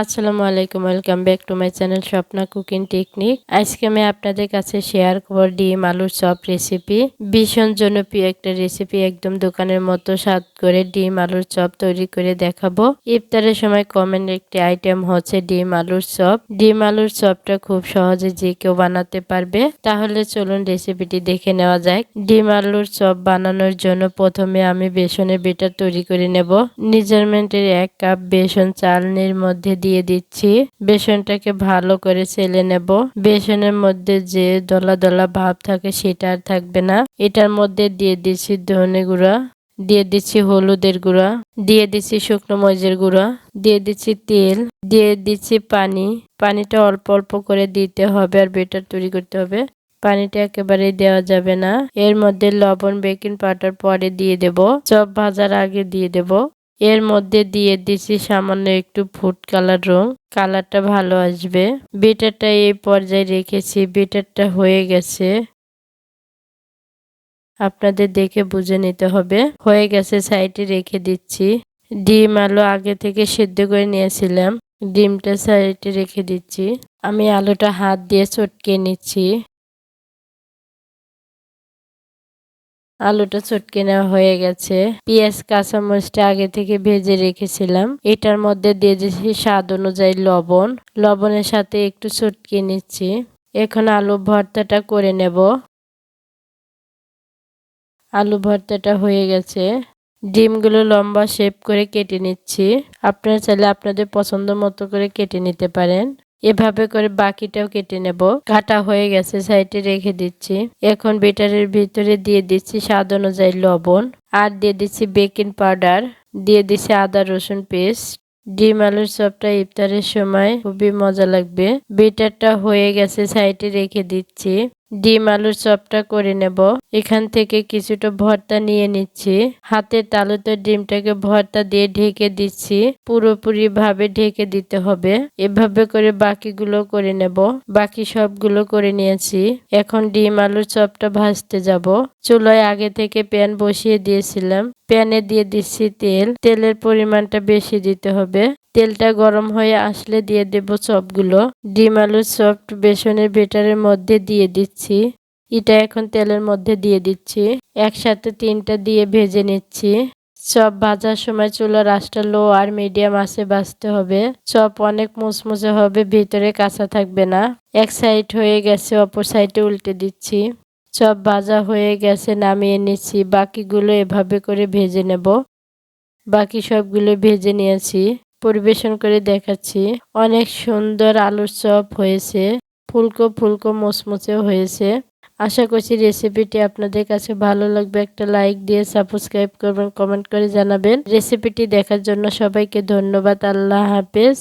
আসসালামু আলাইকুম, welcome back to my channel Swapna cooking technique. আজকে আমি আপনাদের কাছে শেয়ার করব ডিম আলুর চপ রেসিপি ভীষণ জনপ্রিয় একটা রেসিপি একদম দোকানের মতো স্বাদ করে ডিম আলুর চপ তৈরি করে দেখাবো। ইফতারের সময় কমন একটি আইটেম হচ্ছে ডিম আলুর চপ। ডিম আলুর চপটা খুব সহজে যে কেউ বানাতে পারবে। তাহলে চলুন রেসিপিটি দেখে নেওয়া যাক। ডিম আলুর চপ বানানোর জন্য প্রথমে আমি বেসনের বেটার তৈরি করে নেব। মেজারমেন্টের এক কাপ বেসন চালনির মধ্যে দিয়ে দিচ্ছি। বেসনটাকে ভালো করে চেলে নেব। বেসনের মধ্যে যে দলা দলা ভাব থাকে সেটা আর থাকবে না। এটার মধ্যে দিয়ে দিচ্ছি ধনে গুঁড়া, দিয়ে দিচ্ছি হলুদের গুঁড়া, দিয়ে দিচ্ছি শুকনো মরিচের গুঁড়া, দিয়ে দিচ্ছি তেল, দিয়ে দিচ্ছি পানি। পানিটা অল্প অল্প করে দিতে হবে আর বেটার তৈরি করতে হবে। পানিটা একেবারেই দেওয়া যাবে না। এর মধ্যে লবণ, বেকিং পাউডার পরে দিয়ে দেব। চপ ভাজার আগে দিয়ে দেব। এর মধ্যে দিয়ে দিচ্ছি সামান্য একটু ফুড কালার রং। কালারটা ভালো আসবে। বেটারটা এই পর্যায়ে রেখেছি। বেটারটা হয়ে গেছে। আপনাদের দেখে বুঝে নিতে হবে। হয়ে গেছে, সাইডে রেখে দিচ্ছি। ডিম আলু আগে থেকে সেদ্ধ করে নিয়েছিলাম। ডিমটা সাইডে রেখে দিচ্ছি। আমি আলুটা হাত দিয়ে চটকে নিচ্ছি। আলুটা চটকে নেওয়া হয়ে গেছে। পেঁয়াজ, কাঁচামরিচটা আগে থেকে ভেজে রেখেছিলাম। এটার মধ্যে দিয়ে দিয়েছি স্বাদ অনুযায়ী লবণ। লবণের সাথে একটু চটকে নিচ্ছি। এখন আলু ভর্তাটা করে নেব। আলু ভর্তাটা হয়ে গেছে। ডিমগুলো লম্বা শেপ করে কেটে নিচ্ছি। আপনারা চাইলে আপনাদের পছন্দ মতো করে কেটে নিতে পারেন। এভাবে করে বাকিটাও কেটে নেব। কাটা হয়ে গেছে, সাইডে রেখে দিচ্ছি। এখন বেটারের ভিতরে দিয়ে দিচ্ছি স্বাদ অনুযায়ী লবণ। আর দিয়ে দিচ্ছি বেকিং পাউডার। দিয়ে দিচ্ছি আদা, রসুন পেস্ট। ডিম আলুর চপটা ইফতারের সময় খুবই মজা লাগবে। বেটারটা হয়ে গেছে, সাইডে রেখে দিচ্ছি। ডিম আলুর চপটা করে নেব। এখান থেকে কিছুটা ভর্তা নিয়ে নিচ্ছি। হাতের তালুতে ডিমটাকে ভর্তা দিয়ে ঢেকে দিচ্ছি। পুরোপুরি ভাবে ঢেকে দিতে হবে। এভাবে করে বাকিগুলো করে নেব। বাকি সবগুলো করে নিয়েছি। এখন ডিম আলুর চপটা ভাজতে যাব। চুলায় আগে থেকে প্যান বসিয়ে দিয়েছিলাম। প্যানে দিয়ে দিচ্ছি তেল। তেলের পরিমাণটা বেশি দিতে হবে। তেলটা গরম হয়ে আসলে দিয়ে দেব চপগুলো ডিম আলুর চপ বেসনের বেটারের মধ্যে দিয়ে দিচ্ছি। এটা এখন তেলের মধ্যে দিয়ে দিচ্ছি। একসাথে তিনটা দিয়ে ভেজে নিচ্ছি। চপ ভাজার সময় চুলো রাস্তা লো আর মিডিয়াম আছে বাঁচতে হবে। চপ অনেক মুচমুচে হবে, ভিতরে কাঁচা থাকবে না। এক সাইড হয়ে গেছে, অপর সাইডে উল্টে দিচ্ছি। চপ ভাজা হয়ে গেছে, নামিয়ে নিচ্ছি। বাকিগুলো এভাবে করে ভেজে নেব। বাকি সবগুলো ভেজে নিয়েছি। পরিবেশন করে দেখাচ্ছি। অনেক সুন্দর আলুর চপ হয়েছে, ফুলকো ফুলকো মোচমোচেও হয়েছে। আশা করছি রেসিপিটি আপনাদের কাছে ভালো লাগবে, একটা লাইক দিয়ে সাবস্ক্রাইব করবেন কমেন্ট করে জানাবেন। রেসিপিটি দেখার জন্য সবাইকে ধন্যবাদ, আল্লাহ হাফেজ।